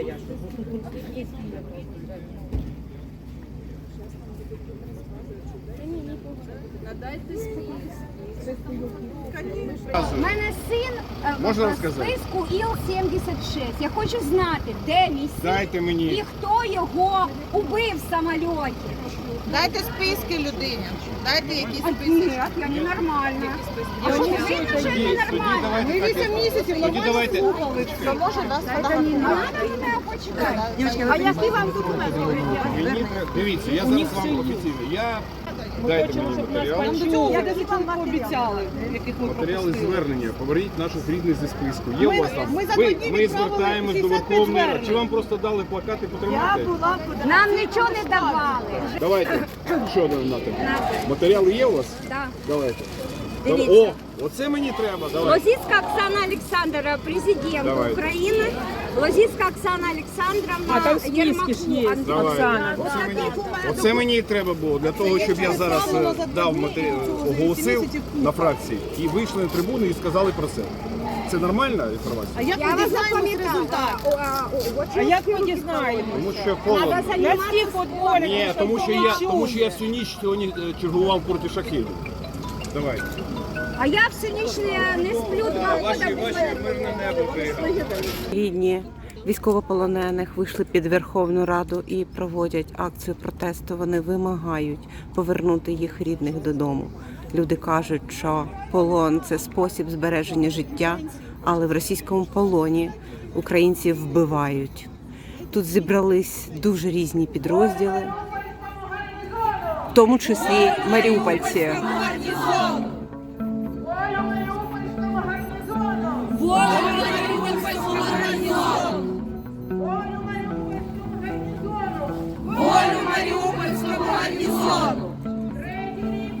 Я. У мене син е, Можна в розказати? списку Іл-76. Я хочу знати, де мій син Дайте мені. і хто його убив в самольоті. Дайте списки людині. Дайте якісь А, списки. ні, я ненормальна. А видно, що я ненормальна? Ми 8 місяців давайте. слухали. Що може нас Не почекати. А які вам документи? Мені треба- Дивіться, я зараз вам офіційно. Я дайте мені матеріал. Я даже вам пообіцяли, яких ми Матеріали звернення. Поверніть наших рідних зі списку. Є у вас там. ми за два дні ми відправили звертаємось до 65 Верховної Ради. Чи вам просто дали плакати потримати? Нам нічого не давали. Давайте. Що нам надо? Матеріали є у вас? Да. Давайте. Дивіться. О, оце мені треба. Давайте. Лозицька Оксана Олександровна, президент Давай. України. Лозицька Оксана Олександровна Єрмаку. Давайте. Оце мені, оце мені і треба було для того, щоб я зараз е, дав матеріал, оголосив на фракції і вийшли на трибуну і сказали про це. Це нормальна інформація? А як Я ми вас дізнаємось запам'ятала. результат? О, а, о, А чому як ми руки дізнаємось? Тому що холодно. Надо Я займатися всіх футболів. Ні, тому що я тому що я всю ніч сьогодні е, чергував проти шахідів. Давайте. А я всю ніч не, сплю два роки. Рідні військовополонених вийшли під Верховну Раду і проводять акцію протесту. Вони вимагають повернути їх рідних додому. Люди кажуть, що полон це спосіб збереження життя, але в російському полоні українців вбивають. Тут зібрались дуже різні підрозділи, в тому числі маріупольці. Маріупольському гарнізону! Третій рік